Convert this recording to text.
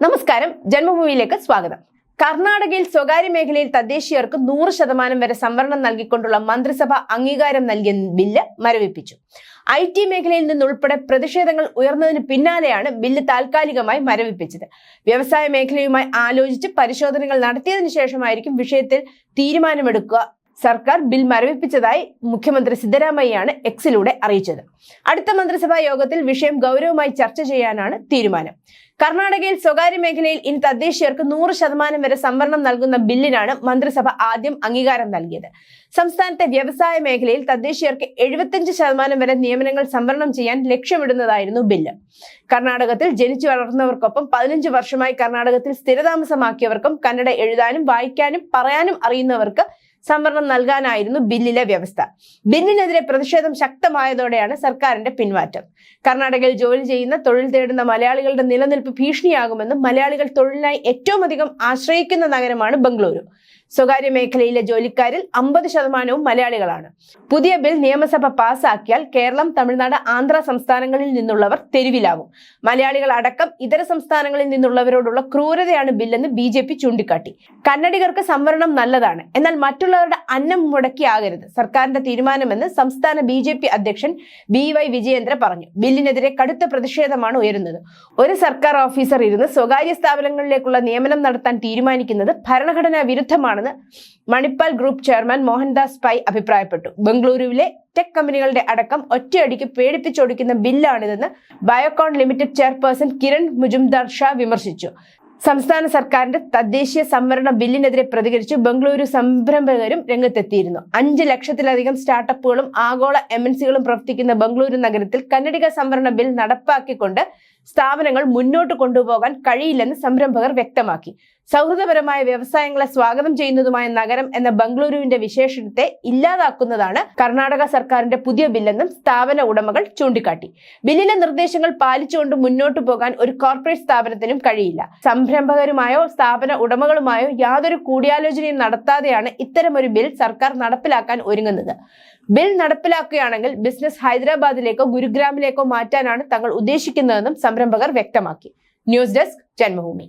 നമസ്കാരം. ജന്മഭൂമിയിലേക്ക് സ്വാഗതം. കർണാടകയിൽ സ്വകാര്യ മേഖലയിൽ തദ്ദേശീയർക്ക് നൂറ് ശതമാനം വരെ സംവരണം നൽകിക്കൊണ്ടുള്ള മന്ത്രിസഭ അംഗീകാരം നൽകിയ ബില്ല് മരവിപ്പിച്ചു. ഐ ടി മേഖലയിൽ നിന്നുൾപ്പെടെ പ്രതിഷേധങ്ങൾ ഉയർന്നതിന് പിന്നാലെയാണ് ബില്ല് താൽക്കാലികമായി മരവിപ്പിച്ചത്. വ്യവസായ മേഖലയുമായി ആലോചിച്ച് പരിശോധനകൾ നടത്തിയതിനു ശേഷമായിരിക്കും വിഷയത്തിൽ തീരുമാനമെടുക്കുക സർക്കാർ ബിൽ മരവിപ്പിച്ചതായി മുഖ്യമന്ത്രി സിദ്ധരാമയ്യാണ് എക്സിലൂടെ അറിയിച്ചത്. അടുത്ത മന്ത്രിസഭാ യോഗത്തിൽ വിഷയം ഗൗരവമായി ചർച്ച ചെയ്യാനാണ് തീരുമാനം. കർണാടകയിൽ സ്വകാര്യ മേഖലയിൽ ഇനി തദ്ദേശീയർക്ക് നൂറ് ശതമാനം വരെ സംവരണം നൽകുന്ന ബില്ലിനാണ് മന്ത്രിസഭ ആദ്യം അംഗീകാരം നൽകിയത്. സംസ്ഥാനത്തെ വ്യവസായ മേഖലയിൽ തദ്ദേശീയർക്ക് എഴുപത്തിയഞ്ച് ശതമാനം വരെ നിയമനങ്ങൾ സംവരണം ചെയ്യാൻ ലക്ഷ്യമിടുന്നതായിരുന്നു ബില്ല്. കർണാടകത്തിൽ ജനിച്ചു വളർന്നവർക്കൊപ്പം പതിനഞ്ച് വർഷമായി കർണാടകത്തിൽ സ്ഥിരതാമസമാക്കിയവർക്കും കന്നഡ എഴുതാനും വായിക്കാനും പറയാനും അറിയുന്നവർക്ക് സംവരണം നൽകാനായിരുന്നു ബില്ലിലെ വ്യവസ്ഥ. ബില്ലിനെതിരെ പ്രതിഷേധം ശക്തമായതോടെയാണ് സർക്കാരിന്റെ പിന്മാറ്റം കർണാടകയിൽ ജോലി ചെയ്യുന്ന തൊഴിൽ തേടുന്ന മലയാളികളുടെ നിലനിൽപ്പ് ഭീഷണിയാകുമെന്നും മലയാളികൾ തൊഴിലിനായി ഏറ്റവും അധികം ആശ്രയിക്കുന്ന നഗരമാണ് ബംഗളൂരു. സ്വകാര്യ മേഖലയിലെ ജോലിക്കാരിൽ അമ്പത് ശതമാനവും മലയാളികളാണ്. പുതിയ ബിൽ നിയമസഭ പാസാക്കിയാൽ കേരളം തമിഴ്നാട് ആന്ധ്ര സംസ്ഥാനങ്ങളിൽ നിന്നുള്ളവർ തെരുവിലാകും മലയാളികൾ അടക്കം ഇതര സംസ്ഥാനങ്ങളിൽ നിന്നുള്ളവരോടുള്ള ക്രൂരതയാണ് ബില്ലെന്ന് ബി ജെ പി ചൂണ്ടിക്കാട്ടി. കന്നഡികർക്ക് സംവരണം നല്ലതാണ്. എന്നാൽ മറ്റുള്ളവരുടെ അന്നം മുടക്കിയാകരുത്. സർക്കാരിന്റെ തീരുമാനമെന്ന് സംസ്ഥാന ബി ജെ പി അധ്യക്ഷൻ ബി വൈ വിജയേന്ദ്ര പറഞ്ഞു. ബില്ലിനെതിരെ കടുത്ത പ്രതിഷേധമാണ് ഉയരുന്നത്. ഒരു സർക്കാർ ഓഫീസർ ഇരുന്ന് സ്വകാര്യ സ്ഥാപനങ്ങളിലേക്കുള്ള നിയമനം നടത്താൻ തീരുമാനിക്കുന്നത് ഭരണഘടനാ വിരുദ്ധമാണെന്ന് മണിപ്പാൽ ഗ്രൂപ്പ് ചെയർമാൻ മോഹൻദാസ് പൈ അഭിപ്രായപ്പെട്ടു. ബംഗളൂരുവിലെ ടെക് കമ്പനികളുടെ അടക്കം ഒറ്റയടിക്ക് പേടിപ്പിച്ചൊടിക്കുന്ന ബില്ലാണിതെന്ന് Biocon limited chairperson Kiran Mazumdar Shaw വിമർശിച്ചു. സംസ്ഥാന സർക്കാരിന്റെ തദ്ദേശീയ സംവരണ ബില്ലിനെതിരെ പ്രതികരിച്ച് ബംഗളൂരു സംരംഭകരും രംഗത്തെത്തിയിരുന്നു. അഞ്ച് ലക്ഷത്തിലധികം സ്റ്റാർട്ടപ്പുകളും ആഗോള എം എൻ സികളും പ്രവർത്തിക്കുന്ന ബംഗളൂരു നഗരത്തിൽ കന്നഡിക സംവരണ ബിൽ നടപ്പാക്കിക്കൊണ്ട് സ്ഥാപനങ്ങൾ മുന്നോട്ട് കൊണ്ടുപോകാൻ കഴിയില്ലെന്ന് സംരംഭകർ വ്യക്തമാക്കി. സൗഹൃദപരമായ വ്യവസായങ്ങളെ സ്വാഗതം ചെയ്യുന്നതുമായ നഗരം എന്ന ബംഗളൂരുവിന്റെ വിശേഷണത്തെ ഇല്ലാതാക്കുന്നതാണ് കർണാടക സർക്കാരിന്റെ പുതിയ ബില്ലെന്നും സ്ഥാപന ഉടമകൾ ചൂണ്ടിക്കാട്ടി. ബില്ലിലെ നിർദ്ദേശങ്ങൾ പാലിച്ചുകൊണ്ട് മുന്നോട്ടു പോകാൻ ഒരു കോർപ്പറേറ്റ് സ്ഥാപനത്തിനും കഴിയില്ല. സംരംഭകരുമായോ സ്ഥാപന ഉടമകളുമായോ യാതൊരു കൂടിയാലോചനയും നടത്താതെയാണ് ഇത്തരമൊരു ബിൽ സർക്കാർ നടപ്പിലാക്കാൻ ഒരുങ്ങുന്നത്. ബിൽ നടപ്പിലാക്കുകയാണെങ്കിൽ ബിസിനസ് ഹൈദരാബാദിലേക്കോ ഗുരുഗ്രാമിലേക്കോ മാറ്റാനാണ് തങ്ങൾ ഉദ്ദേശിക്കുന്നതെന്നും സംരംഭകർ വ്യക്തമാക്കി. News desk Janmabhumi.